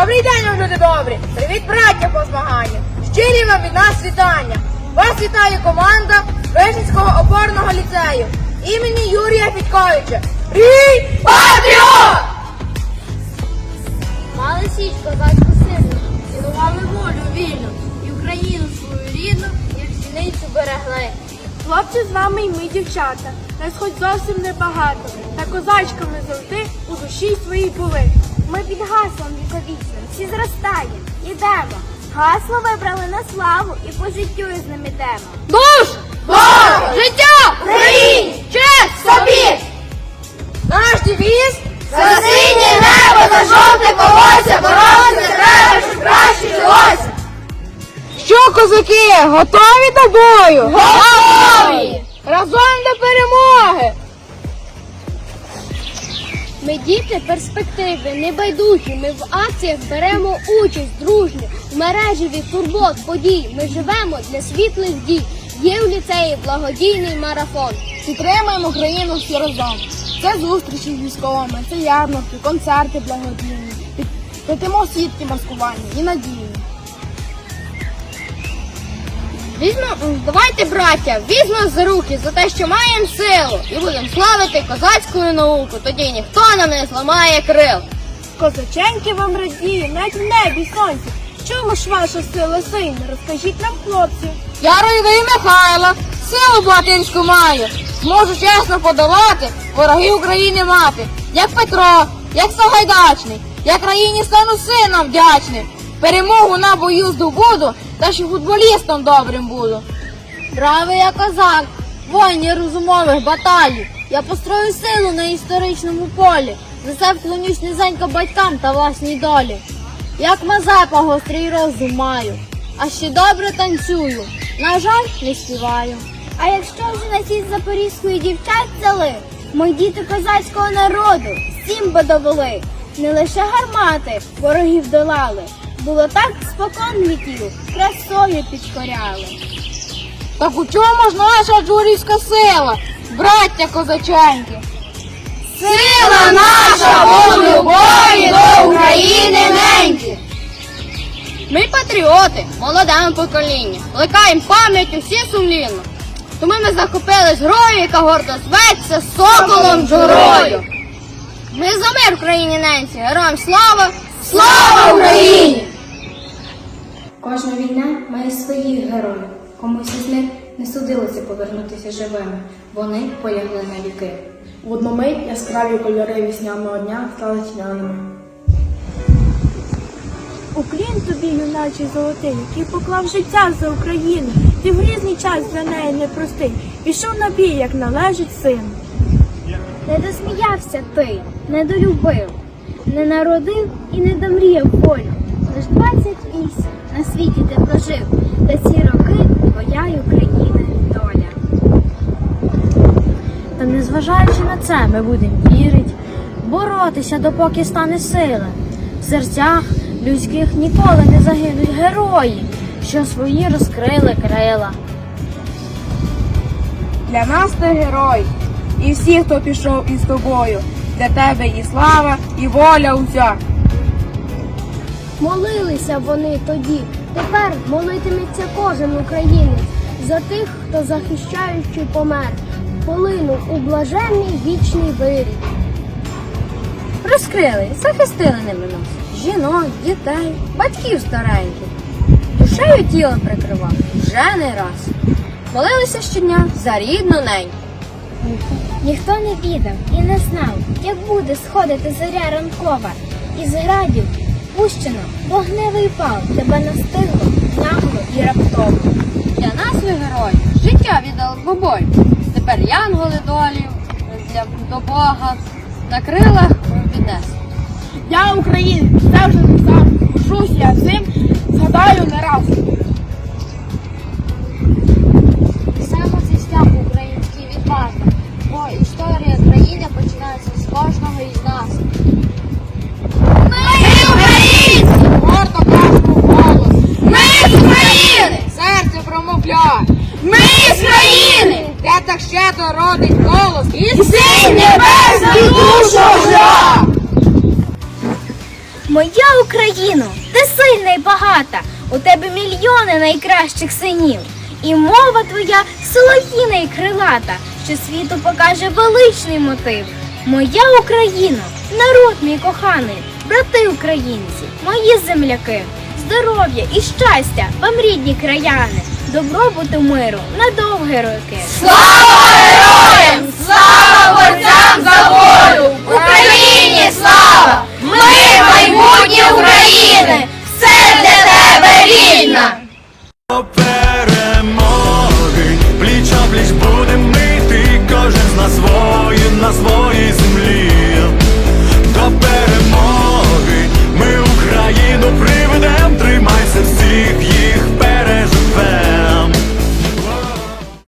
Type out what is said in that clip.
Добрий день, вам, люди добрі! Привіт, браття по змаганню! Щирі вам від нас вітання! Вас вітає команда Вишницького опорного ліцею імені Юрія Федьковича. Рій Патріот! Мали січ козацьку силу, цілували волю вільну, і Україну свою рідну, як зіницю берегли. Хлопці з вами і ми, дівчата, нас хоч зовсім небагато, та козачками завжди у душі своїй були. Ми під гаслом віковічним всі зростає, ідемо. Гасло вибрали на славу і по життю із ним ідемо. Душ! Бог! Життя! Україні! Честь собі! Наш девіз за синє небо, за жовте колося, боротися треба, щоб краще жилося. Що, козаки, готові до бою? Готові! Разом до перемоги! Ми діти перспективи, небайдужі. Ми в акціях беремо участь дружньо. В мережеві турбот, подій. Ми живемо для світлих дій. Є в ліцеї благодійний марафон. Підтримуємо Україну всі разом. Це зустрічі з військовими, це ярмарки, концерти благодійні. Петимо свідки маскування і надії. Візьмо, давайте, браття, візьмо за руки за те, що маємо силу, і будемо славити козацьку науку. Тоді ніхто нам не зламає крил. Козаченьки вам радіє, навіть в небі сонце. Чому ж ваша сила сильна? Розкажіть нам, хлопці. Я Ройвий Михайло, силу блатинську маю. Зможу чесно подолати вороги України мати. Як Петро, як Сагайдачний, я країні стану сином вдячним. Перемогу на бою здобуду, та ще футболістом добрим буду. Бравий я козак, воїн розумових баталій. Я построю силу на історичному полі. За це вклонюсь низенько батькам та власній долі. Як Мазепа гострий розум маю, а ще добре танцюю. На жаль, не співаю. А якщо вже на сість запорізької дівчат взяли, ми діти козацького народу, всім би довели. Не лише гармати ворогів долали, було так спокон віків, красою підкоряли. Так у чому ж наша джурівська сила, браття козаченьки? Сила наша волю бою до України неньки. Ми патріоти, молодому покоління, плекаємо пам'ять усі сумлінно. Тому ми захопили грою, яка гордо зветься соколом джурою. Ми за мир в країні ненці, героям слава! Слава Україні! Кожна війна має своїх героїв. Комусь із них не судилося повернутися живими. Вони полягли на віки. В одну мить яскраві кольори вісняного дня стали тьмяними. Уклін тобі, юначий золотий, який поклав життя за Україну. Ти в грізний час для неї непростий. Пішов на бій, як належить сину. Не досміявся ти, не долюбив, не народив і не домріяв волю. Лиш двадцять вісім на світі ти прожив, та ці роки твоя й України доля. Та незважаючи на це, ми будемо вірити, боротися, допоки стане сила. В серцях людських ніколи не загинуть герої, що свої розкрили крила. Для нас ти герой, і всі, хто пішов із тобою. Для тебе і слава, і воля уся. Молилися вони тоді, тепер молитиметься кожен українець за тих, хто захищаючи помер, полинув у блаженний вічний вирій. Розкрили, захистили ними нас. Жінок, дітей, батьків стареньких. Душею тіло прикривав вже не раз. Молилися щодня за рідну неньку. Ніхто не відав і не знав, як буде сходити зоря ранкова, із градів пущено вогневий пал тебе настигло нагло і раптово. Для нас ви герої, життя віддали бобой. бой. Тепер янголи долі для до Бога на крилах віднес. Я українець, це вже не сам. Пишусь я цим, так родить голос і синь небесний душу жа! Моя Україно, ти сильна і багата, у тебе мільйони найкращих синів. І мова твоя солов'їна і крилата, що світу покаже величний мотив. Моя Україно, народ мій коханий, брати українці, мої земляки, здоров'я і щастя вам рідні краяни, добробуту миру на довгі роки. Слава героям! слава! Ми майбутнє